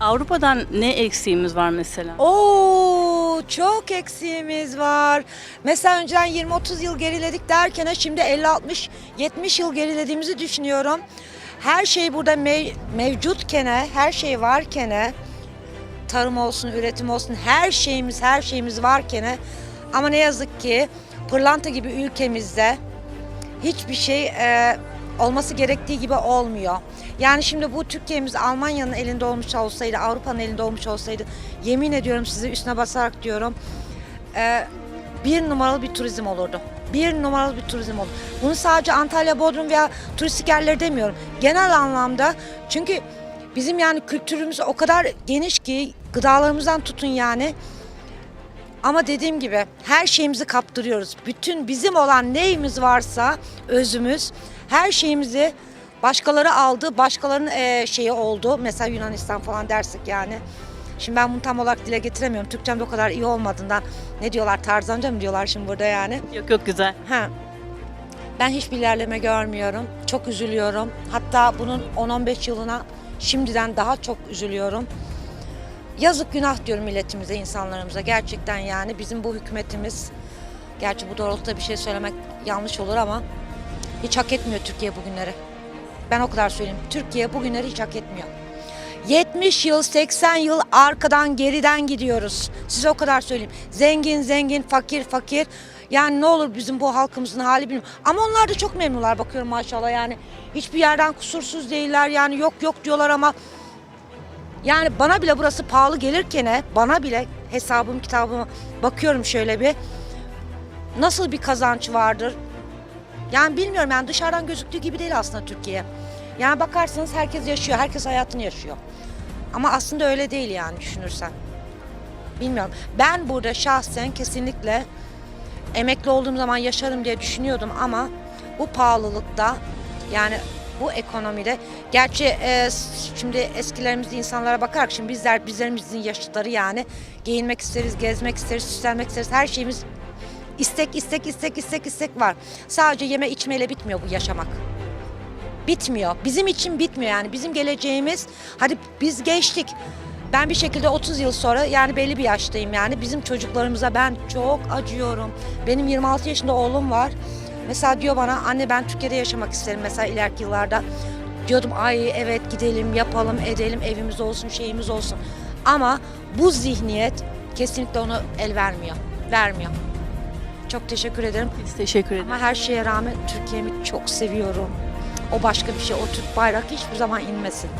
Avrupa'dan ne eksiğimiz var mesela? Oo çok eksiğimiz var. Mesela önceden 20-30 yıl geriledik derken şimdi 50-60 70 yıl gerilediğimizi düşünüyorum. Her şey burada mev- mevcutkene, her şey varkene, tarım olsun, üretim olsun, her şeyimiz, her şeyimiz varkene ama ne yazık ki pırlanta gibi ülkemizde hiçbir şey e, olması gerektiği gibi olmuyor. Yani şimdi bu Türkiye'miz Almanya'nın elinde olmuş olsaydı, Avrupa'nın elinde olmuş olsaydı yemin ediyorum size üstüne basarak diyorum e, bir numaralı bir turizm olurdu. Bir numaralı bir turizm olur. Bunu sadece Antalya, Bodrum veya turistik yerleri demiyorum. Genel anlamda çünkü bizim yani kültürümüz o kadar geniş ki gıdalarımızdan tutun yani ama dediğim gibi her şeyimizi kaptırıyoruz. Bütün bizim olan neyimiz varsa özümüz her şeyimizi başkaları aldı, başkalarının eee, şeyi oldu. Mesela Yunanistan falan dersek yani. Şimdi ben bunu tam olarak dile getiremiyorum. Türkçem de o kadar iyi olmadığından. Ne diyorlar Tarzanca mı diyorlar şimdi burada yani. Yok yok güzel. Ha. Ben hiçbir ilerleme görmüyorum. Çok üzülüyorum. Hatta bunun 10-15 yılına şimdiden daha çok üzülüyorum. Yazık günah diyorum milletimize, insanlarımıza. Gerçekten yani bizim bu hükümetimiz, gerçi bu doğrultuda bir şey söylemek yanlış olur ama hiç hak etmiyor Türkiye bugünleri. Ben o kadar söyleyeyim. Türkiye bugünleri hiç hak etmiyor. 70 yıl, 80 yıl arkadan geriden gidiyoruz. Size o kadar söyleyeyim. Zengin, zengin, fakir, fakir. Yani ne olur bizim bu halkımızın hali bilmiyorum. Ama onlar da çok memnunlar bakıyorum maşallah yani. Hiçbir yerden kusursuz değiller yani yok yok diyorlar ama yani bana bile burası pahalı gelirken bana bile hesabım kitabıma bakıyorum şöyle bir. Nasıl bir kazanç vardır? Yani bilmiyorum yani dışarıdan gözüktüğü gibi değil aslında Türkiye. Yani bakarsanız herkes yaşıyor, herkes hayatını yaşıyor. Ama aslında öyle değil yani düşünürsen. Bilmiyorum. Ben burada şahsen kesinlikle emekli olduğum zaman yaşarım diye düşünüyordum ama bu pahalılıkta yani bu ekonomide gerçi e, şimdi eskilerimizde insanlara bakarak şimdi bizler bizlerimizin yaşıtları yani giyinmek isteriz, gezmek isteriz, süslenmek isteriz. Her şeyimiz istek istek istek istek istek var. Sadece yeme içmeyle bitmiyor bu yaşamak bitmiyor. Bizim için bitmiyor yani. Bizim geleceğimiz hadi biz geçtik. Ben bir şekilde 30 yıl sonra yani belli bir yaştayım yani. Bizim çocuklarımıza ben çok acıyorum. Benim 26 yaşında oğlum var. Mesela diyor bana anne ben Türkiye'de yaşamak isterim mesela ileriki yıllarda. Diyordum ay evet gidelim yapalım edelim evimiz olsun şeyimiz olsun. Ama bu zihniyet kesinlikle onu el vermiyor. Vermiyor. Çok teşekkür ederim. Biz teşekkür ederiz. Ama her şeye rağmen Türkiye'mi çok seviyorum. O başka bir şey. O Türk bayrak hiçbir zaman inmesin.